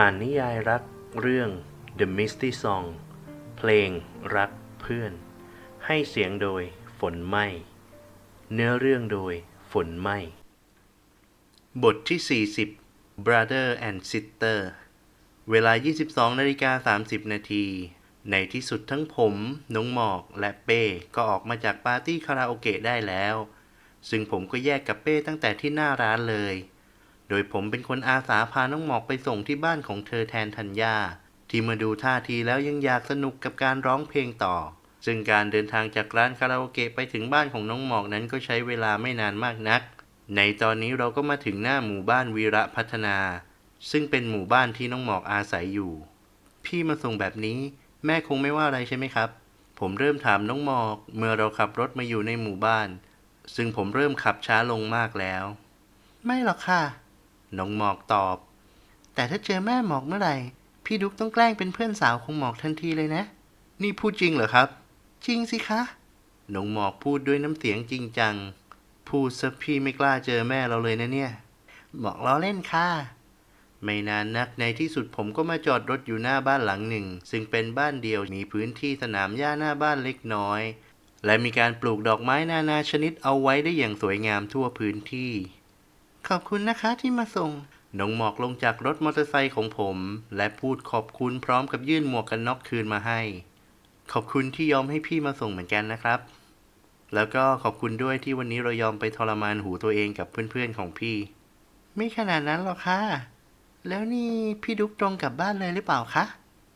อ่านนิยายรักเรื่อง The Misty Song เพลงรักเพื่อน ให้เสียงโดยฝนไหมเนื้อเรื่องโดยฝนไหมบทที่ 40 Brother and Sister เวลา 22นาฬิกา30 นาที ในที่สุดทั้งผม น้องหมอก และเป้ ก็ออกมาจากปาร์ตี้คาราโอเกะได้แล้ว ซึ่งผมก็แยกกับเป้ตั้งแต่ที่หน้าร้านเลย โดยผมเป็นคนอาสาพาน้องหมอกไปส่งที่บ้านของเธอแทนธัญญา ที่มาดูท่าทีแล้วยังอยากสนุกกับการร้องเพลงต่อ ซึ่งการเดินทางจากร้านคาราโอเกะไปถึงบ้านของน้องหมอกนั้นก็ใช้เวลาไม่นานมากนัก ในตอนนี้เราก็มาถึงหน้าหมู่บ้านวีระพัฒนา ซึ่งเป็นหมู่บ้านที่น้องหมอกอาศัยอยู่ พี่มาส่งแบบนี้ แม่คงไม่ว่าอะไรใช่ไหมครับ ผมเริ่มถามน้องหมอก เมื่อเราขับรถมาอยู่ในหมู่บ้าน ซึ่งผมเริ่มขับช้าลงมากแล้ว ไม่หรอกค่ะ น้องหมอกตอบ แต่ถ้าเจอแม่หมอกเมื่อไหร่ พี่ดุ๊กต้องแกล้งเป็นเพื่อนสาวของหมอกทันทีเลยนะ นี่พูดจริงเหรอครับ จริงสิคะน้องหมอกพูดด้วยน้ำเสียงจริงจัง พูดซะพี่ไม่กล้าเจอแม่เราเลยนะเนี่ยหมอกล้อเล่นค่ะไม่นานนักในที่สุดผมก็มาจอดรถอยู่หน้าบ้านหลังหนึ่ง ซึ่งเป็นบ้านเดียวมีพื้นที่สนามหญ้าหน้าบ้านเล็กน้อย และมีการปลูกดอกไม้นานาชนิดเอาไว้ได้อย่างสวยงามทั่วพื้นที่ ขอบคุณนะคะที่มาส่ง น้องหมอกลงจากรถมอเตอร์ไซค์ของผม และพูดขอบคุณพร้อมกับยื่นหมวกกันน็อกคืนมาให้ ขอบคุณที่ยอมให้พี่มาส่งเหมือนกันนะครับ แล้วก็ขอบคุณด้วยที่วันนี้เรายอมไปทรมานหูตัวเองกับเพื่อนๆของพี่ ไม่ขนาดนั้นหรอกค่ะ แล้วนี่พี่ดุ๊กตรงกลับบ้านเลยหรือเปล่าคะ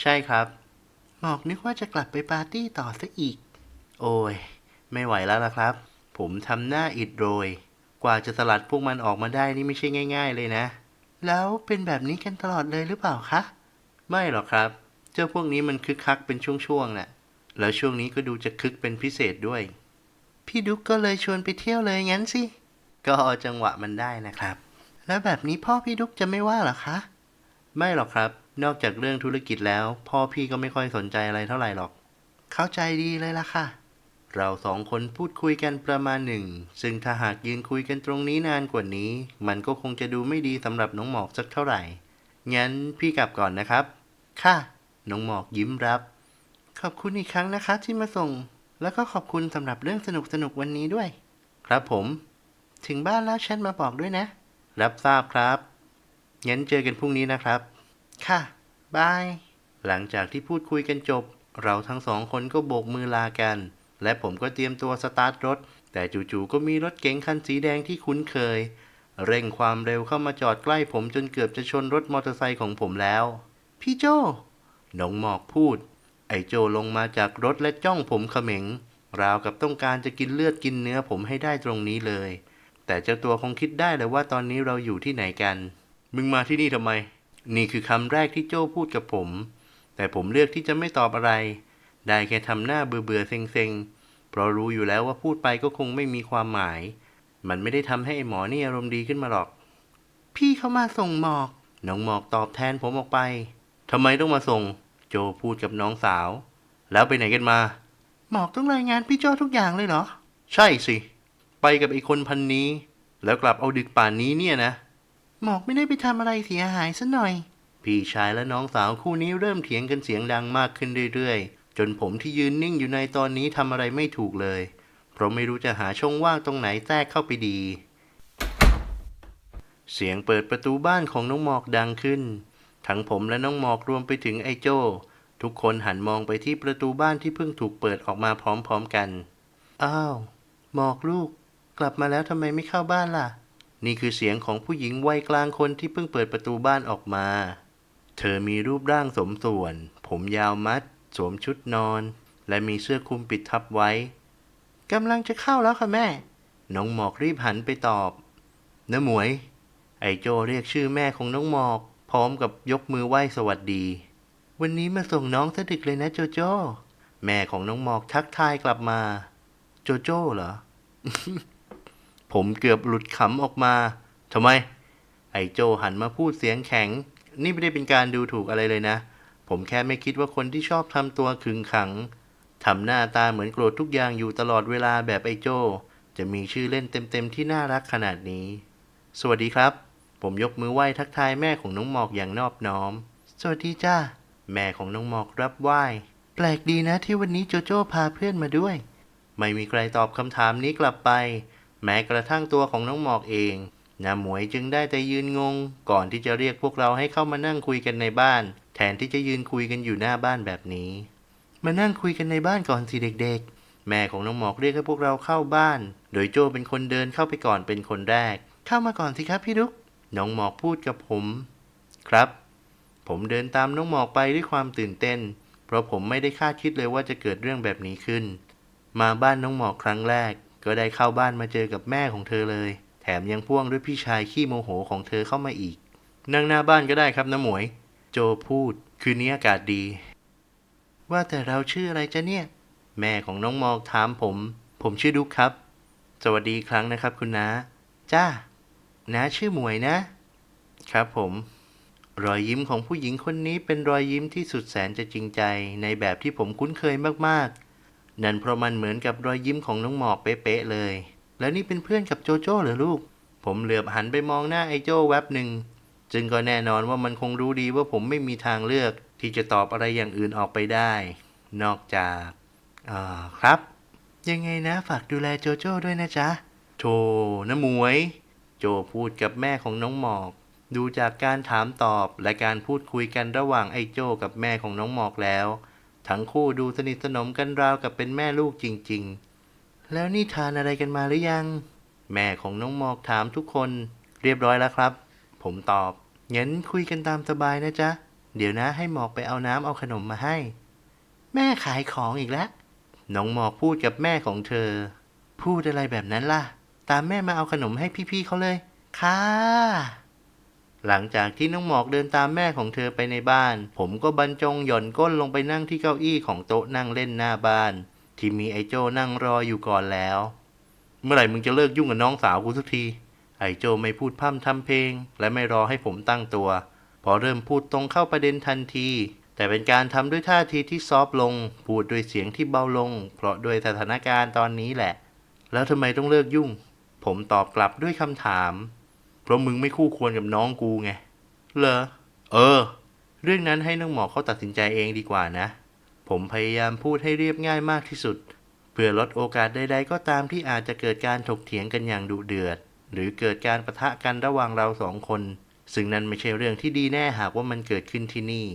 ใช่ครับ หมอกนึกว่าจะกลับไปปาร์ตี้ต่อซะอีก โอ้ย ไม่ไหวแล้วล่ะครับ ผมทำหน้าอิดโรย กว่าจะสลัดพวกมันออกมาได้นี่ไม่ใช่ง่าย ๆ เลยนะ แล้วเป็นแบบนี้กันตลอดเลยหรือเปล่าคะ ไม่หรอกครับ เจ้าพวกนี้มันคึกคักเป็นช่วงๆน่ะ แล้วช่วงนี้ก็ดูจะคึกเป็นพิเศษด้วย พี่ดุ๊กก็เลยชวนไปเที่ยวเลยงั้นสิ ก็อจังหวะมันได้นะครับ แล้วแบบนี้พ่อพี่ดุ๊กจะไม่ว่าหรอคะ ไม่หรอกครับ นอกจากเรื่องธุรกิจแล้ว พ่อพี่ก็ไม่ค่อยสนใจอะไรเท่าไหร่หรอก เข้าใจดีเลยล่ะค่ะ เราสองคนพูดคุยกันประมาณหนึ่ง ซึ่งถ้าหากยืนคุยกันตรงนี้นานกว่านี้ มันก็คงจะดูไม่ดีสำหรับน้องหมอกสักเท่าไหร่ งั้นพี่กลับก่อนนะครับ ค่ะ น้องหมอกยิ้มรับ ขอบคุณอีกครั้งนะคะที่มาส่ง แล้วก็ขอบคุณสำหรับเรื่องสนุกสนุกวันนี้ด้วย ครับผม ถึงบ้านแล้วแชทมาบอกด้วยนะ รับทราบครับ งั้นเจอกันพรุ่งนี้นะครับ ค่ะ บาย หลังจากที่พูดคุยกันจบ เราทั้งสองคนก็โบกมือลากัน และผมก็เตรียมตัวสตาร์ทรถ แต่จู่ๆก็มีรถเก๋งคันสีแดงที่คุ้นเคย เร่งความเร็วเข้ามาจอดใกล้ผมจนเกือบจะชนรถมอเตอร์ไซค์ของผมแล้ว พี่โจน้องหมอกพูด ไอ้โจลงมาจากรถและจ้องผมเขม็ง ราวกับต้องการจะกินเลือดกินเนื้อผมให้ได้ตรงนี้เลย แต่เจ้าตัวคงคิดได้เลยว่าตอนนี้เราอยู่ที่ไหนกัน มึงมาที่นี่ทำไม นี่คือคำแรกที่โจ้พูดกับผม แต่ผมเลือกที่จะไม่ตอบอะไร ได้แค่ทำหน้าเบื่อเบื่อเซ็งเซ็งๆ เพราะรู้อยู่แล้วว่าพูดไปก็คงไม่มีความหมาย มันไม่ได้ทำให้หมอนี่อารมณ์ดีขึ้นมาหรอก พี่เขามาส่งหมอก น้องหมอกตอบแทนผมออกไปทำไมต้องมาส่ง โจพูดกับน้องสาว แล้วไปไหนกันมา หมอกต้องรายงานพี่โจทุกอย่างเลยเหรอ ใช่สิ ไปกับไอ้คนพันนี้ แล้วกลับเอาดึกป่านนี้เนี่ยนะ หมอกไม่ได้ไปทำอะไรเสียหายซะหน่อย พี่ชายและน้องสาวคู่นี้เริ่มเถียงกันเสียงดังมากขึ้นเรื่อยๆ จนผมที่ยืนนิ่งอยู่ในตอนนี้ทำอะไรไม่ถูกเลย เพราะไม่รู้จะหาช่องว่างตรงไหนแทรกเข้าไปดี เสียงเปิดประตูบ้านของน้องหมอกดังขึ้น ทั้งผมและน้องหมอกรวมไปถึงไอ้โจ้ ทุกคนหันมองไปที่ประตูบ้านที่เพิ่งถูกเปิดออกมาพร้อมๆกัน อ้าวหมอกลูก กลับมาแล้วทำไมไม่เข้าบ้านล่ะ นี่คือเสียงของผู้หญิงวัยกลางคนที่เพิ่งเปิดประตูบ้านออกมา เธอมีรูปร่างสมส่วน ผมยาวมัด สวมชุดนอน และมีเสื้อคลุมปิดทับไว้กำลังจะเข้าแล้วค่ะแม่ น้องหมอกรีบหันไปตอบน้าหมวย ไอโจเรียกชื่อแม่ของน้องหมอก พร้อมกับยกมือไหว้สวัสดี วันนี้มาส่งน้องสะดึกเลยนะโจโจ้ แม่ของน้องหมอกทักทายกลับมา โจโจ้เหรอ ผมเกือบหลุดขำออกมาทำไม ไอโจหันมาพูดเสียงแข็ง นี่ไม่ได้เป็นการดูถูกอะไรเลยนะ ผมแค่ไม่คิดว่าคนที่ชอบทำตัวขึงขังทำหน้าตาเหมือนโกรธทุกอย่างอยู่ตลอดเวลาแบบไอโจ จะมีชื่อเล่นเต็มๆที่น่ารักขนาดนี้ สวัสดีครับผผมยกมือไหว้ทักทายแม่ของน้องหมอกอย่างนอบน้อม สวัสดีจ้า แม่ของน้องหมอกรับไหว้ แปลกดีนะที่วันนี้โจโจ้พาเพื่อนมาด้วย ไม่มีใครตอบคำถามนี้กลับไป แม้กระทั่งตัวของน้องหมอกเอง น้าหมวยจึงได้แต่ยืนงง ก่อนที่จะเรียกพวกเราให้เข้ามานั่งคุยกันในบ้าน แทนที่จะยืนคุยกันอยู่หน้าบ้านแบบนี้ มานั่งคุยกันในบ้านก่อนสิเด็กๆ แม่ของน้องหมอกเรียกให้พวกเราเข้าบ้าน โดยโจเป็นคนเดินเข้าไปก่อนเป็นคนแรก เข้ามาก่อนสิครับพี่ดุ๊กน้องหมอกพูดกับผม ครับ ผมเดินตามน้องหมอกไปด้วยความตื่นเต้น เพราะผมไม่ได้คาดคิดเลยว่าจะเกิดเรื่องแบบนี้ขึ้น มาบ้านน้องหมอกครั้งแรก ก็ได้เข้าบ้านมาเจอกับแม่ของเธอเลย แถมยังพ่วงด้วยพี่ชายขี้โมโหของเธอเข้ามาอีก นั่งหน้าบ้านก็ได้ครับน้าหมวย โจพูด คืนนี้อากาศดี ว่าแต่เราชื่ออะไรจ๊ะเนี่ย แม่ของน้องหมอกถามผม ผมชื่อดุ๊กครับ สวัสดีครั้งนะครับคุณน้า จ้าน้าชื่อหมวยนะ ครับผม รอยยิ้มของผู้หญิงคนนี้เป็นรอยยิ้มที่สุดแสนจะจริงใจในแบบที่ผมคุ้นเคยมากๆ นั่นเพราะมันเหมือนกับรอยยิ้มของน้องหมอกเป๊ะๆเลย แล้วนี่เป็นเพื่อนกับโจโจ้เหรอลูก ผมเหลือบหันไปมองหน้าไอ้โจ้แวบหนึ่ง จึงก็แน่นอนว่ามันคงรู้ดีว่าผมไม่มีทางเลือกที่จะตอบอะไรอย่างอื่นออกไปได้ นอกจากอ่าครับ ยังไงนะฝากดูแลโจโจ้ด้วยนะจ๊ะโธ่นะมวย โจพูดกับแม่ของน้องหมอก ดูจากการถามตอบและการพูดคุยกันระหว่างไอ้โจกับแม่ของน้องหมอกแล้ว ทั้งคู่ดูสนิทสนมกันราวกับเป็นแม่ลูกจริง ๆ แล้วนี่ทานอะไรกันมาหรือยัง แม่ของน้องหมอกถามทุกคน เรียบร้อยแล้วครับ ผมตอบ งั้นคุยกันตามสบายนะจ๊ะ เดี๋ยวนะให้หมอกไปเอาน้ำเอาขนมมาให้ แม่ขายของอีกแล้ว น้องหมอกพูดกับแม่ของเธอ พูดอะไรแบบนั้นล่ะ ตามแม่มาเอาขนมให้พี่ๆเขาเลย ค่ะ หลังจากที่น้องหมอกเดินตามแม่ของเธอไปในบ้าน ผมก็บรรจงหย่อนก้นลงไปนั่งที่เก้าอี้ของโต๊ะนั่งเล่นหน้าบ้าน ที่มีไอ้โจนั่งรออยู่ก่อนแล้ว เมื่อไหร่มึงจะเลิกยุ่งกับน้องสาวกูสักที ไอ้โจไม่พูดพร่ำทำเพลง และไม่รอให้ผมตั้งตัว พอเริ่มพูดตรงเข้าประเด็นทันที แต่เป็นการทำด้วยท่าทีที่ซอฟลง พูดด้วยเสียงที่เบาลง เพราะด้วยสถานการณ์ตอนนี้แหละ แล้วทำไมต้องเลิกยุ่ง ผมตอบกลับด้วยคำถาม เพราะมึงไม่คู่ควรกับน้องกูไง เหรอ เออ เรื่องนั้นให้น้องหมอเขาตัดสินใจเองดีกว่านะ ผมพยายามพูดให้เรียบง่ายมากที่สุด เพื่อลดโอกาสใดๆก็ตามที่อาจจะเกิดการถกเถียงกันอย่างดุเดือด หรือเกิดการประทะกันระหว่างเราสองคน ซึ่งนั่นไม่ใช่เรื่องที่ดีแน่หากว่ามันเกิดขึ้นที่นี่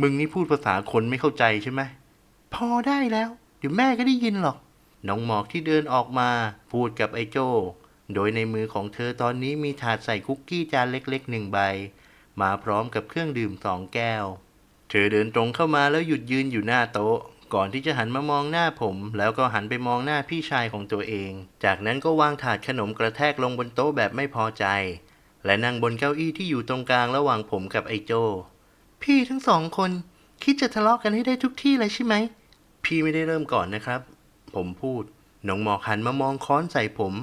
มึงนี่พูดภาษาคนไม่เข้าใจใช่ไหมพอได้แล้ว เดี๋ยวแม่ก็ได้ยินหรอก น้องหมอกที่เดินออกมาพูดกับไอ้โจโดยในมือของเธอตอนนี้มีถาดใส่คุกกี้จานเล็กๆหนึ่งใบ มาพร้อมกับเครื่องดื่มสองแก้ว เธอเดินตรงเข้ามาแล้วหยุดยืนอยู่หน้าโต๊ะ ก่อนที่จะหันมามองหน้าผม แล้วก็หันไปมองหน้าพี่ชายของตัวเอง จากนั้นก็วางถาดขนมกระแทกลงบนโต๊ะแบบไม่พอใจ และนั่งบนเก้าอี้ที่อยู่ตรงกลางระหว่างผมกับไอโจ พี่ทั้งสองคน คิดจะทะเลาะกันให้ได้ทุกที่เลยใช่ไหม พี่ไม่ได้เริ่มก่อนนะครับ ผมพูดน้องหมอกหันมามองค้อนใส่ผม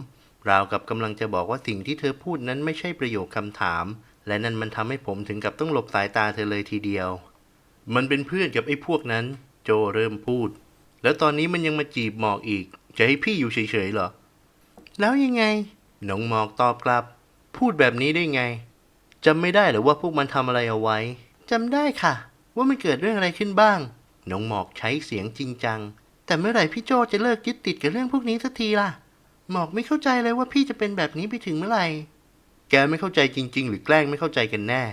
ราวกับกำลังจะบอกว่าสิ่งที่เธอพูดนั้นไม่ใช่ประโยคคำถาม และนั่นมันทำให้ผมถึงกับต้องหลบสายตาเธอเลยทีเดียว มันเป็นเพื่อนกับไอ้พวกนั้น โจเริ่มพูด แล้วตอนนี้มันยังมาจีบหมอกอีก จะให้พี่อยู่เฉยๆเหรอ แล้วยังไง น้องหมอกตอบกลับ พูดแบบนี้ได้ไงจำไม่ได้หรือว่าพวกมันทำอะไรเอาไว้จำได้ค่ะ ว่ามันเกิดเรื่องอะไรขึ้นบ้าง น้องหมอกใช้เสียงจริงจัง แต่เมื่อไหร่พี่โจจะเลิกยึดติดกับเรื่องพวกนี้สักทีล่ะ หมอกไม่เข้าใจเลยว่าพี่จะเป็นแบบนี้ไปถึงเมื่อไหร่ แกไม่เข้าใจจริง ๆ หรือแกล้งไม่เข้าใจกันแน่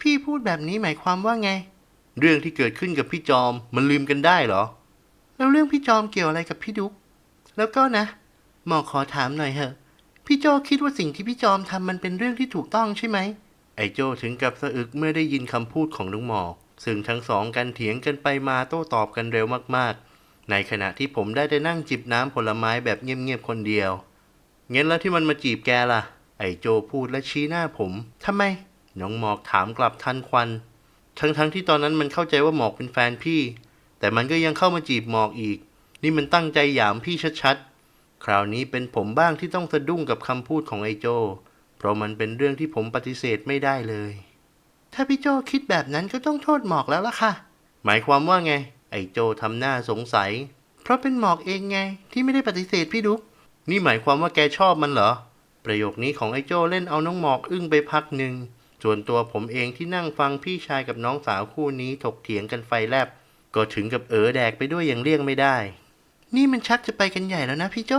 พี่พูดแบบนี้หมายความว่าไง เรื่องที่เกิดขึ้นกับพี่จอมมันลืมกันได้เหรอ แล้วเรื่องพี่จอมเกี่ยวอะไรกับพี่ดุ๊ก แล้วก็นะ หมอขอถามหน่อยเถอะ พี่โจคิดว่าสิ่งที่พี่จอมทำมันเป็นเรื่องที่ถูกต้องใช่ไหม ไอ้โจถึงกับสะอึกเมื่อได้ยินคำพูดของลุงหมอกซึ่งทั้งสองกันเถียงกันไปมาโต้ตอบกันเร็วมากๆ ในขณะที่ผมได้แต่นั่งจิบน้ำผลไม้แบบเงียบๆคนเดียว เงั้นแล้วที่มันมาจีบแกล่ะ ไอ้โจพูดและชี้หน้าผมทำไม น้องหมอกถามกลับทันควัน ทั้งๆที่ตอนนั้นมันเข้าใจว่าหมอกเป็นแฟนพี่ แต่มันก็ยังเข้ามาจีบหมอกอีก นี่มันตั้งใจหยามพี่ชัดๆ คราวนี้เป็นผมบ้างที่ต้องสะดุ้งกับคำพูดของไอโจ เพราะมันเป็นเรื่องที่ผมปฏิเสธไม่ได้เลย ถ้าพี่โจคิดแบบนั้นก็ต้องโทษหมอกแล้วล่ะค่ะ หมายความว่าไง ไอโจทำหน้าสงสัย เพราะเป็นหมอกเองไงที่ไม่ได้ปฏิเสธพี่ดุ๊ก นี่หมายความว่าแกชอบมันเหรอ ประโยคนี้ของไอโจเล่นเอาน้องหมอกอึ้งไปพักหนึ่ง ส่วนตัวผมเองที่นั่งฟังพี่ชายกับน้องสาวคู่นี้ถกเถียงกันไฟแลบ ก็ถึงกับเออแดกไปด้วยอย่างเลี่ยงไม่ได้ นี่มันชักจะไปกันใหญ่แล้วนะพี่โจ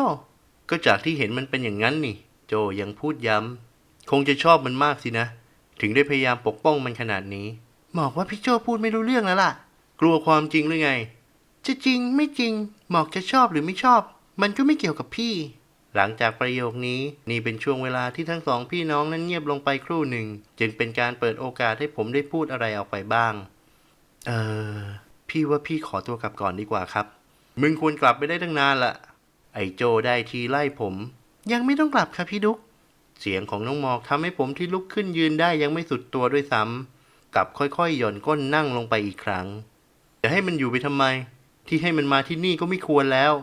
ก็จากที่เห็นมันเป็นอย่างนั้นนี่ โจยังพูดย้ำ คงจะชอบมันมากสินะ ถึงได้พยายามปกป้องมันขนาดนี้หมอกว่าพี่โจพูดไม่รู้เรื่องแล้วล่ะ กลัวความจริงหรือไง จะจริงไม่จริงหมอกจะชอบหรือไม่ชอบ มันก็ไม่เกี่ยวกับพี่ หลังจากประโยคนี้นี่เป็นช่วงเวลาที่ทั้งสองพี่น้องนั้นเงียบลงไปครู่หนึ่ง จึงเป็นการเปิดโอกาสให้ผมได้พูดอะไรออกไปบ้าง เออ พี่ว่าพี่ขอตัวกลับก่อนดีกว่าครับ มึงควรกลับไปได้ตั้งนานละไอโจได้ทีไล่ผม ยังไม่ต้องกลับครับพี่ดุ๊กเสียงของน้องหมอกทำให้ผมที่ลุกขึ้นยืนได้ยังไม่สุดตัวด้วยซ้ำกลับค่อยๆ หย่อนก้นนั่งลงไปอีกครั้งจะให้มันอยู่ไปทำไม ที่ให้มันมาที่นี่ก็ไม่ควรแล้ว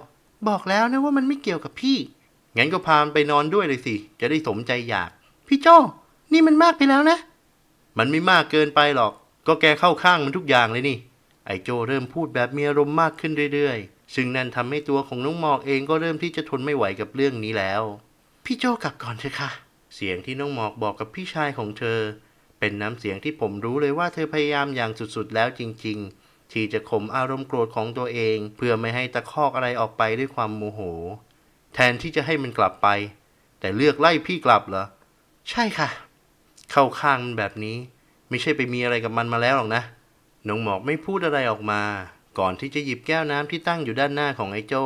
บอกแล้วนะว่ามันไม่เกี่ยวกับพี่ งั้นก็พามันไปนอนด้วยเลยสิ จะได้สมใจอยาก พี่โจ้นี่มันมากไปแล้วนะ มันไม่มากเกินไปหรอก ก็แกเข้าข้างมันทุกอย่างเลยนี่ ไอ้โจเริ่มพูดแบบมีอารมณ์มากขึ้นเรื่อยๆ ซึ่งนั่นทำให้ตัวของน้องหมอกเองก็เริ่มที่จะทนไม่ไหวกับเรื่องนี้แล้ว พี่โจกลับก่อนเถอะค่ะ เสียงที่น้องหมอกบอกกับพี่ชายของเธอ เป็นน้ำเสียงที่ผมรู้เลยว่าเธอพยายามอย่างสุดๆแล้วจริง ๆ ที่จะข่มอารมณ์โกรธของตัวเอง เพื่อไม่ให้ตะคอกอะไรออกไปด้วยความโมโห แทนที่จะให้มันกลับไป แต่เลือกไล่พี่กลับเหรอ ใช่ค่ะ เข้าข้างมันแบบนี้ ไม่ใช่ไปมีอะไรกับมันมาแล้วหรอกนะน้องหมอกไม่พูดอะไรออกมา ก่อนที่จะหยิบแก้วน้ำที่ตั้งอยู่ด้านหน้าของไอ้โจ้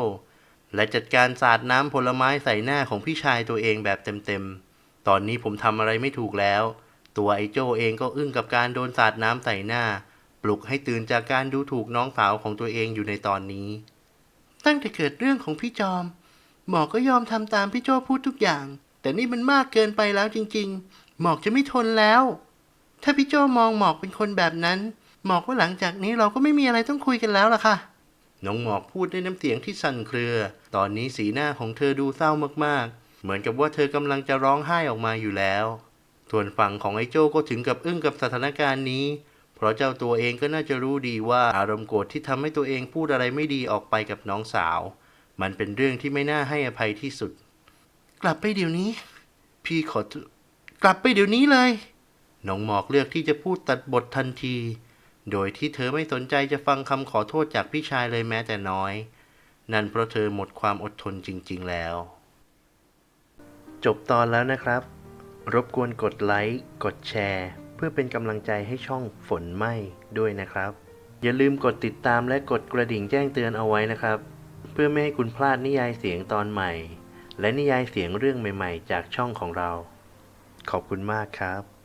และจัดการสาดน้ำผลไม้ใส่หน้าของพี่ชายตัวเองแบบเต็มๆ ตอนนี้ผมทำอะไรไม่ถูกแล้ว ตัวไอ้โจ้เองก็อึ้งกับการโดนสาดน้ำใส่หน้า ปลุกให้ตื่นจากการดูถูกน้องสาวของตัวเองอยู่ในตอนนี้ ตั้งแต่เกิดเรื่องของพี่จอม หมอกก็ยอมทำตามพี่โจ้พูดทุกอย่าง แต่นี่มันมากเกินไปแล้วจริง ๆ หมอกจะไม่ทนแล้ว ถ้าพี่โจ้มองหมอกเป็นคนแบบนั้น หมอกว่าหลังจากนี้เราก็ไม่มีอะไรต้องคุยกันแล้วล่ะค่ะน้องหมอกพูดด้วยน้ำเสียงที่สั่นเครือ ตอนนี้สีหน้าของเธอดูเศร้ามากๆ เหมือนกับว่าเธอกำลังจะร้องไห้ออกมาอยู่แล้ว ส่วนฝั่งของไอ้โจ้ก็ถึงกับอึ้งกับสถานการณ์นี้ เพราะเจ้าตัวเองก็น่าจะรู้ดีว่าอารมณ์โกรธที่ทำให้ตัวเองพูดอะไรไม่ดีออกไปกับน้องสาว มันเป็นเรื่องที่ไม่น่าให้อภัยที่สุด กลับไปเดี๋ยวนี้ พี่ขอกลับไปเดี๋ยวนี้เลย น้องหมอกเลือกที่จะพูดตัดบททันที โดยที่เธอไม่สนใจจะฟังคำขอโทษจากพี่ชายเลยแม้แต่น้อย นั่นเพราะเธอหมดความอดทนจริง ๆ แล้ว จบตอนแล้วนะครับ รบกวนกดไลค์ กดแชร์ เพื่อเป็นกำลังใจให้ช่องฝนไหมด้วยนะครับ อย่าลืมกดติดตามและกดกระดิ่งแจ้งเตือนเอาไว้นะครับ พื่อไม่ให้คุณพลาดนิยายเสียงตอนใหม่ และนิยายเสียงเรื่องใหม่ ๆ จากช่องของเรา ขอบคุณมากครับ